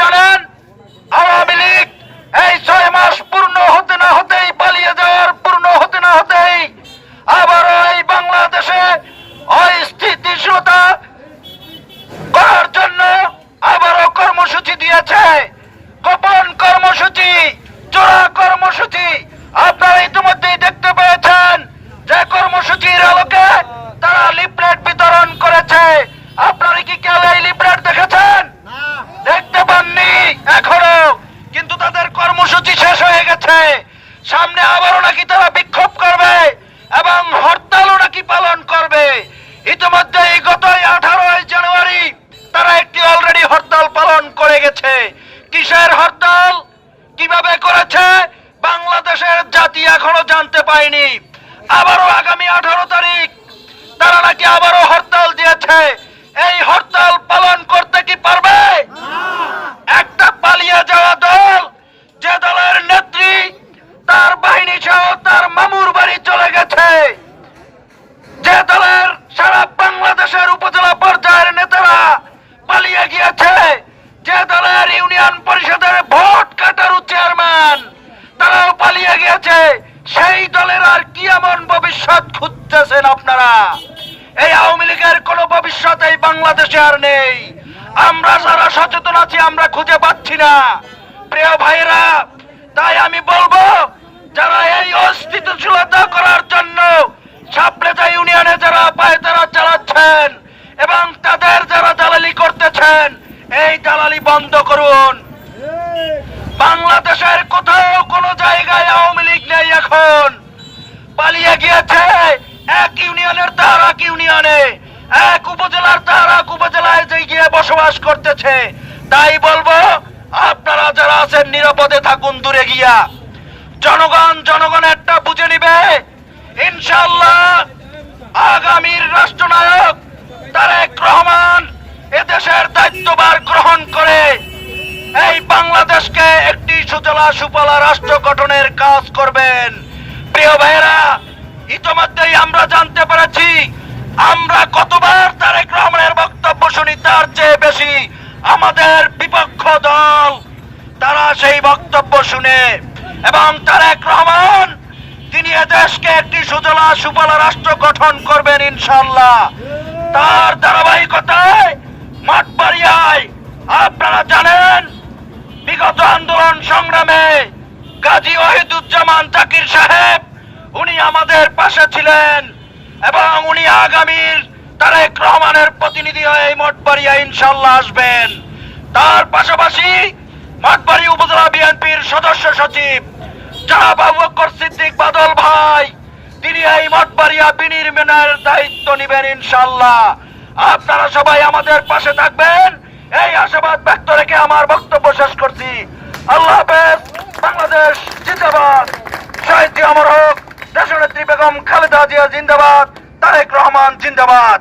জানেন, আওয়ামী লীগ এই ছয় মাস পূর্ণ হতে না হতেই পালিয়ে যাওয়ার পূর্ণ হতে না হতেই আবারও এই বাংলাদেশে অস্থিতিশীলতা করার জন্য আবারও কর্মসূচি দিয়েছে। গোপন কর্মসূচি চোরা কর্মসূচি, আপনারা ইতিমধ্যেই দেখতে পেয়েছেন যে কর্মসূচির আলোকে তারা লিফলেট বিতরণ করেছে আপনারা কি কেউ এই লিফলেট দেখেছেন দেখতে পাননি এখনও কিন্তু তাদের কর্মসূচি শেষ হয়ে গেছে সামনে আবারও নাকি তারা বিক্ষোভ করবে এবং হরতালও নাকি পালন করবে ইতিমধ্যেই গত আঠারোই জানুয়ারি তারা একটি অলরেডি হরতাল পালন করে গেছে কিসের হরতাল? কীভাবে করেছে? বাংলাদেশের জাতি এখনও জানতে পায়নি। আবারও আগামী আঠারো তারিখ। তারা নাকি আবারও হরতাল দিয়েছে। ভবিষ্যৎ খুঁজতেছেন আপনারা। এই আওয়ামী লীগের কোনো ভবিষ্যৎ এই বাংলাদেশে আর নেই। আমরা যারা সচেতন আছি, আমরা খুঁজে পাচ্ছি না। প্রিয় ভাইরা তাই আমি বলব, যারা এই অস্থিতিশীলতা করার জন্য সাপড়েজা ইউনিয়নে যারা পায়তারা চালাচ্ছেন এবং তাদের যারা দালালি করতেছেন, এই দালালি বন্ধ করুন। বাংলাদেশের কোথাও কোনো জায়গায় আওয়ামী লীগ নেই এখন পালিয়ে গিয়েছে এক ইউনিয়নের তার এক ইউনিয়নে, এক উপজেলার তার এক উপজেলায় যে গিয়ে বসবাস করতেছে, তাই বলব, আপনারা যারা আছেন, নিরাপদে থাকুন, দূরে গিয়া। জনগণ জনগণেরটা বুঝে নিবে ইনশাল্লাহ আগামীর রাষ্ট্রনায়ক তারেক রহমান এদেশের দায়িত্বভার গ্রহণ করে এই বাংলাদেশকে একটি সুজলা সুফলা রাষ্ট্র গঠনের কাজ করবেন। প্রিয় ভাইয়েরা, ইতিমধ্যেই আমরা জানতে পেরেছি। আমরা কতবার তারেক রহমানের বক্তব্য শুনি, তার চেয়ে বেশি আমাদের বিপক্ষ দল। তারা সেই বক্তব্য শুনে। এবং তারেক রহমান, তিনি এদেশকে একটি সুজলা, সুফলা রাষ্ট্র গঠন করবেন ইনশাল্লাহ তার ধারাবাহিকতায় মাঠবাড়িয়ায় আপনারা জানেন, বিগত আন্দোলন সংগ্রামে গাজী ওহিদুজ্জামান জাকির সাহেব, উনি আমাদের পাশে ছিলেন। আগামীর তারেক রহমানের প্রতিনিধি হয়ে এই মঠবাড়িয়া ইনশাল্লাহ আসবেন। তার পাশাপাশি মঠবাড়ি উপজেলা বিএনপির সদস্য সচিব আবু সিদ্দিক বাদল ভাই। তিনি এই মঠবাড়িয়া দায়িত্ব নেবেন ইনশাল্লাহ আপনারা সবাই আমাদের পাশে থাকবেন। এই আশাবাদ ব্যক্ত রেখে আমার বক্তব্য শেষ করছি। আল্লাহ হাফেজ, বাংলাদেশ জিন্দাবাদ। জি অমর হোক, দেশনেত্রী বেগম খালেদা জিয়া জিন্দাবাদ। তারেক রহমান জিন্দাবাদ।